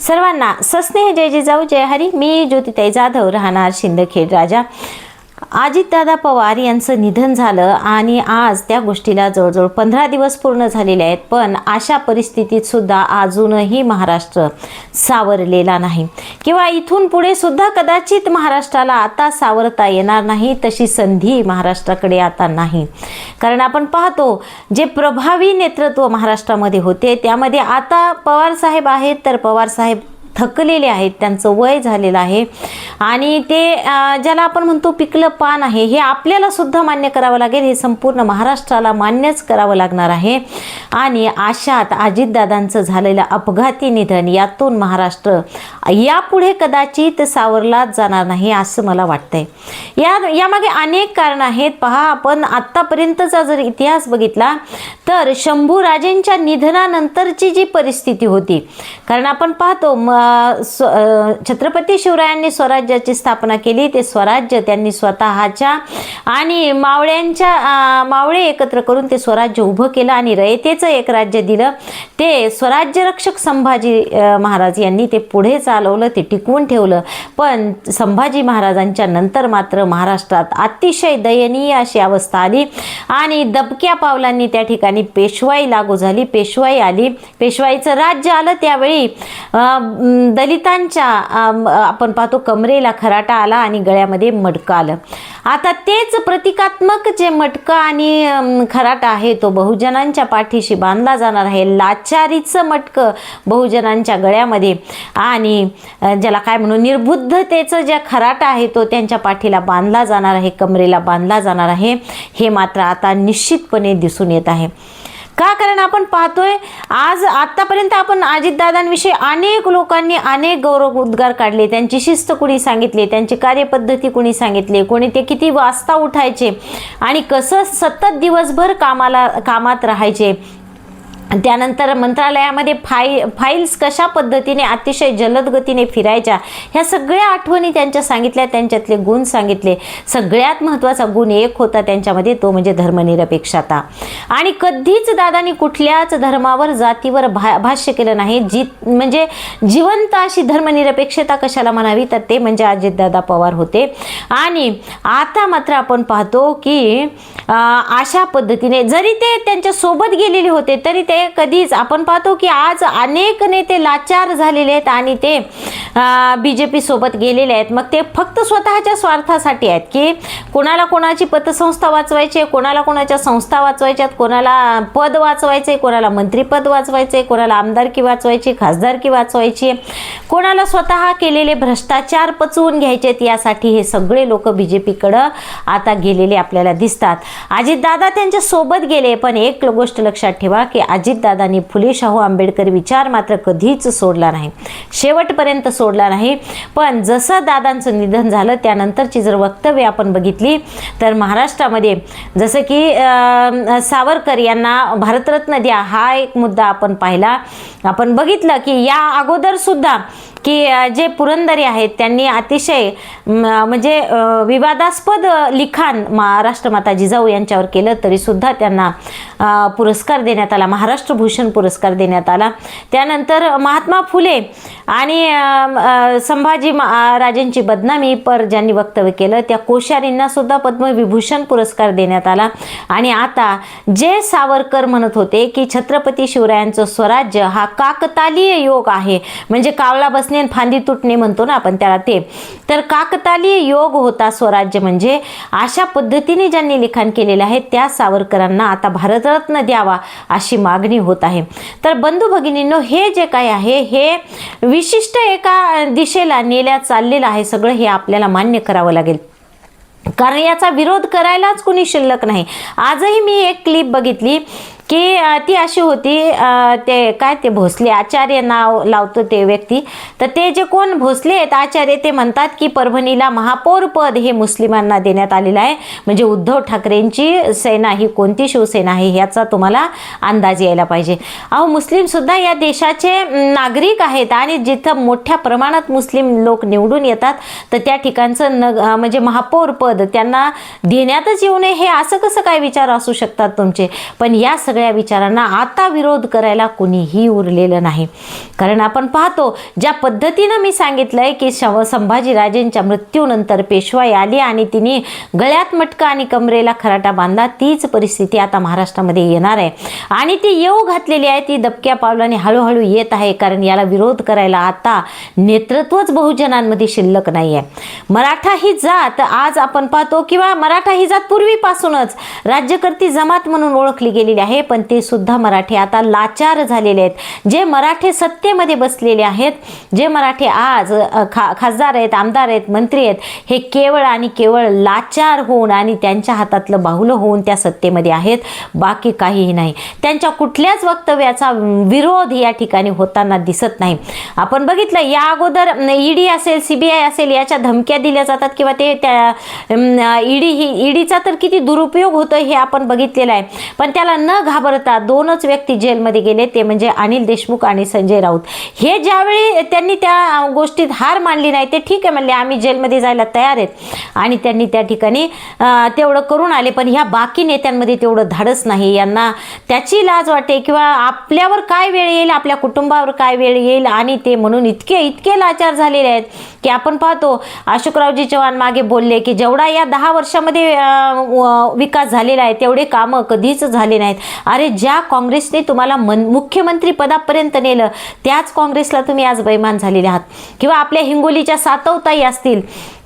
सर्वांना सस्नेह जय जिजाऊ जय हरी. मी ज्योतिताई जाधव राहणार शिंदखेड राजा. अजितदादा पवार यांचं निधन झालं आणि आज त्या गोष्टीला जवळजवळ पंधरा दिवस पूर्ण झालेले आहेत पण अशा परिस्थितीत सुद्धा अजूनही महाराष्ट्र सावरलेला नाही. किंवा इथून पुढे सुद्धा कदाचित महाराष्ट्राला आता सावरता येणार नाही तशी संधी महाराष्ट्राकडे आता नाही. कारण आपण पाहतो जे प्रभावी नेतृत्व महाराष्ट्रामध्ये होते त्यामध्ये आता पवार साहेब आहेत तर पवार साहेब थकलेले आहेत त्यांचं वय झालेलं आहे. आणि ते ज्याला आपण म्हणतो पिकलं पान आहे हे आपल्याला सुद्धा मान्य करावं लागेल. हे संपूर्ण महाराष्ट्राला मान्यच करावं लागणार आहे. आणि अशात अजितदादांचं झालेलं अपघाती निधन यातून महाराष्ट्र यापुढे कदाचित सावरलाच जाणार नाही असं मला वाटतंय. या यामागे अनेक कारणं आहेत. पहा आपण आत्तापर्यंतचा जर इतिहास बघितला तर शंभूराजेंच्या निधनानंतरची जी परिस्थिती होती कारण आपण पाहतो म, स्व- छत्रपती शिवरायांनी स्वराज्याची स्थापना केली. ते स्वराज्य त्यांनी स्वतःच्या आणि मावळ्यांच्या मावळे एकत्र करून ते स्वराज्य उभं केलं आणि रयतेचं एक राज्य दिलं. ते स्वराज्य रक्षक संभाजी महाराज यांनी ते पुढे चालवलं ते टिकवून ठेवलं. पण संभाजी महाराजांच्या नंतर मात्र महाराष्ट्रात अतिशय दयनीय अशी अवस्था आली आणि दबक्या पावलांनी त्या ठिकाणी पेशवाई लागू झाली. पेशवाई आली. पेशवाईचं राज्य आलं त्यावेळी दलितांच्या आपण पाहतो कमरेला खराटा आला आणि गळ्यामध्ये मटकं आलं. आता तेच प्रतिकात्मक जे मटकं आणि खराटा आहे तो बहुजनांच्या पाठीशी बांधला जाणार आहे. लाचारीचं मटकं बहुजनांच्या गळ्यामध्ये आणि ज्याला काय म्हणू निर्बुद्धतेचं जे खराटा आहे तो त्यांच्या पाठीला बांधला जाणार आहे कमरेला बांधला जाणार आहे. हे मात्र आता निश्चितपणे दिसून येत आहे. का? कारण आपण पाहतोय आज आतापर्यंत आपण अजितदादांविषयी अनेक लोकांनी अनेक गौरव उद्गार काढले. त्यांची शिस्त कुणी सांगितली? त्यांची कार्यपद्धती कुणी सांगितली? कोणी ते किती वाजता उठायचे? आणि कसं सतत दिवसभर कामाला कामात राहायचे? त्यानंतर मंत्रालयामध्ये फाई फाईल्स कशा पद्धतीने अतिशय जलद गतीने फिरायच्या ह्या सगळ्या आठवणी त्यांच्या सांगितल्या त्यांच्यातले गुण सांगितले. सगळ्यात महत्त्वाचा गुण एक होता त्यांच्यामध्ये तो म्हणजे धर्मनिरपेक्षता आणि कधीच दादानी कुठल्याच धर्मावर जातीवर भा भाष्य केलं नाही. जी म्हणजे जिवंत अशी धर्मनिरपेक्षता कशाला म्हणावी तर ते म्हणजे अजितदादा पवार होते. आणि आता मात्र आपण पाहतो की अशा पद्धतीने जरी ते त्यांच्यासोबत गेलेले होते तरी ते कधीच आपण पाहतो की आज अनेक नेते लाचार झालेले आहेत आणि ते बी जे पी सोबत गेलेले आहेत. मग ते फक्त स्वतःच्या स्वार्थासाठी आहेत की कोणाला कोणाची पतसंस्था वाचवायची कोणाला कोणाच्या संस्था वाचवायच्यात कोणाला पद वाचवायचे कोणाला मंत्रीपद वाचवायचे कोणाला आमदारकी वाचवायची खासदारकी वाचवायची कोणाला स्वतः केलेले भ्रष्टाचार पचवून घ्यायचेत यासाठी हे सगळे लोक बी जे पीकडं आता गेलेले आपल्याला दिसतात. अजितदादा त्यांच्यासोबत गेले पण एक गोष्ट लक्षात ठेवा की अजितदादांनी फुले शाहू आंबेडकर विचार मात्र कधीच सोडला नाही. शेवटपर्यंत सोडला नाही. पण जसं दादांचं निधन झालं त्यानंतरची जर वक्तव्य आपण बघितली तर महाराष्ट्रामध्ये जसं की सावरकर यांना भारतरत्न द्या हा एक मुद्दा आपण पाहिला. आपण बघितलं की या अगोदर सुद्धा की जे पुरंदरे आहेत त्यांनी अतिशय म्हणजे विवादास्पद लिखाण महाराष्ट्र माता जिजाऊ यांच्यावर केलं तरीसुद्धा त्यांना पुरस्कार देण्यात आला महाराष्ट्र भूषण पुरस्कार देण्यात आला. त्यानंतर महात्मा फुले आणि संभाजी राजेंची बदनामी पर ज्यांनी वक्तव्य केलं त्या कोश्यारींना सुद्धा पद्मविभूषण पुरस्कार देण्यात आला. आणि आता जे सावरकर म्हणत होते की छत्रपती शिवरायांचं स्वराज्य हा काकतालीय योग आहे म्हणजे कावळा बसणे आणि फांदी तुटणे म्हणतो ना आपण त्याला ते. तर काकतालीय योग होता स्वराज्य म्हणजे अशा पद्धतीने ज्यांनी लिखाण केलेलं आहे त्या सावरकरांना आता भारत भारतरत्न द्यावा अशी मागणी होत आहे. तर बंधू भगिनींनो हे जे काय आहे हे विशिष्ट एका दिशेला नेल्या चाललेलं आहे. सगळं हे आपल्याला मान्य करावं लागेल. कारण याचा विरोध करायलाच कुणी शिल्लक नाही. आजही मी एक क्लिप बघितली. की ती अशी होती ते काय ते भोसले आचार्य नाव लावतो ते व्यक्ती. तर ते जे कोण भोसले आहेत आचार्य ते म्हणतात की परभणीला महापौर पद हे मुस्लिमांना देण्यात आलेलं आहे. म्हणजे उद्धव ठाकरेंची सेना ही कोणती शिवसेना आहे ह्याचा तुम्हाला अंदाज यायला पाहिजे. अहो मुस्लिमसुद्धा या देशाचे नागरिक आहेत आणि जिथं मोठ्या प्रमाणात मुस्लिम लोक निवडून येतात तर त्या ठिकाणचं नग म्हणजे महापौर पद त्यांना देण्यातच येऊ नये हे असं कसं काय विचार असू शकतात तुमचे? पण या सगळ्या सगळ्या विचारांना आता विरोध करायला कोणीही उरलेलं नाही. कारण आपण पाहतो ज्या पद्धतीनं मी सांगितलंय की शव संभाजीराजेंच्या मृत्यूनंतर पेशवाई आली आणि तिने गळ्यात मटका आणि कमरेला खराटा बांधला तीच परिस्थिती आता महाराष्ट्रामध्ये येणार आहे. आणि ती येऊ घातलेली आहे ती दबक्या पावलाने हळूहळू येत आहे कारण याला विरोध करायला आता नेतृत्वच बहुजनांमध्ये शिल्लक नाही आहे मराठा ही जात आज आपण पाहतो किंवा मराठा ही जात पूर्वीपासूनच राज्यकर्ती जमात म्हणून ओळखली गेलेली आहे पण ते सुद्धा मराठी आता लाचार झालेले आहेत. जे मराठे सत्तेमध्ये बसलेले आहेत जे मराठे आज खा खासदार आहेत आमदार आहेत मंत्री आहेत हे केवळ आणि केवळ लाचार होऊन आणि त्यांच्या हातातलं बाहुलं होऊन त्या सत्तेमध्ये आहेत बाकी काहीही नाही. त्यांच्या कुठल्याच वक्तव्याचा विरोध या ठिकाणी होताना दिसत नाही. आपण बघितलं या अगोदर ईडी असेल सीबीआय असेल याच्या धमक्या दिल्या जातात किंवा ते त्या ईडी ही ईडीचा तर किती दुरुपयोग होतो हे आपण बघितलेलं आहे. पण त्याला न महाभारतात दोनच व्यक्ती जेलमध्ये गेले ते म्हणजे अनिल देशमुख आणि संजय राऊत. हे ज्यावेळी त्यांनी त्या गोष्टीत हार मानली नाही ते ठीक आहे म्हणले आम्ही जेलमध्ये जायला तयार आहेत. आणि त्यांनी त्या ठिकाणी तेवढं करून आले पण ह्या बाकी नेत्यांमध्ये तेवढं धाडस नाही. यांना त्याची लाज वाटते किंवा आपल्यावर काय वेळ येईल आपल्या कुटुंबावर काय वेळ येईल आणि ते म्हणून इतके इतके लाचार झालेले आहेत की आपण पाहतो अशोकरावजी चव्हाण मागे बोलले की जेवढा या दहा वर्षामध्ये विकास झालेला आहे तेवढे कामं कधीच झाले नाहीत. अरे ज्या काँग्रेसने तुम्हाला मन मुख्यमंत्री पदापर्यंत नेलं त्याच काँग्रेसला तुम्ही आज बैमान झालेले आहात. किंवा आपल्या हिंगोलीच्या सातवताई असतील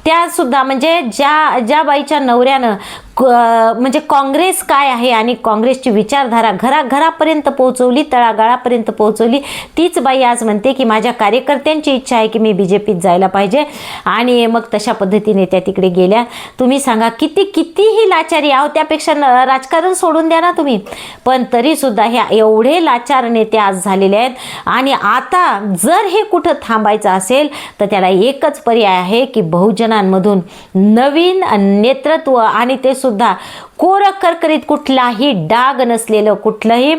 त्यासुद्धा म्हणजे ज्या ज्या बाईच्या नवऱ्यानं क- म्हणजे काँग्रेस काय आहे आणि काँग्रेसची विचारधारा घराघरापर्यंत पोहोचवली तळागाळापर्यंत पोहोचवली तीच बाई आज म्हणते की माझ्या कार्यकर्त्यांची इच्छा आहे की मी बी जे पीत जायला पाहिजे. आणि मग तशा पद्धतीने त्या तिकडे गेल्या. तुम्ही सांगा किती कितीही लाचारी आहो त्यापेक्षा न- राजकारण सोडून द्या ना तुम्ही. पण तरीसुद्धा ह्या एवढे लाचार नेते आज झालेले आहेत. आणि आता जर हे कुठं थांबायचं असेल तर त्याला एकच पर्याय आहे की बहुजन बहुजनांमधून नवीन नेतृत्व आणि ते सुद्धा कोरं करकरीत कुठलाही डाग नसलेलं कुठलंही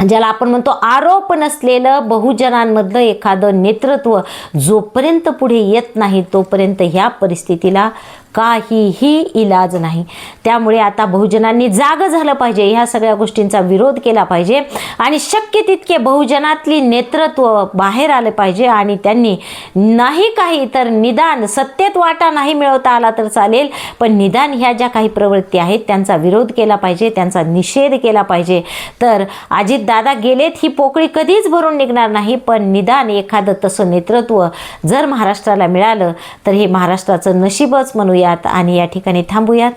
ज्याला आपण म्हणतो आरोप नसलेलं बहुजनांमधलं एखादं नेतृत्व जोपर्यंत पुढे येत नाही तोपर्यंत ह्या परिस्थितीला काहीही इलाज नाही. त्यामुळे आता बहुजनांनी जाग झालं पाहिजे. ह्या सगळ्या गोष्टींचा विरोध केला पाहिजे. आणि शक्य तितके बहुजनातली नेतृत्व बाहेर आलं पाहिजे आणि त्यांनी नाही काही तर निदान सत्तेत वाटा नाही मिळवता आला तर चालेल. पण निदान ह्या ज्या काही प्रवृत्ती आहेत त्यांचा विरोध केला पाहिजे त्यांचा निषेध केला पाहिजे. तर अजित दादा गेलेत ही पोकळी कधीच भरून निघणार नाही. पण निदान एखादं तसं नेतृत्व जर महाराष्ट्राला मिळालं तर हे महाराष्ट्राचं नशीबच करूयात आणि या ठिकाणी थांबूयात.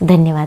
धन्यवाद.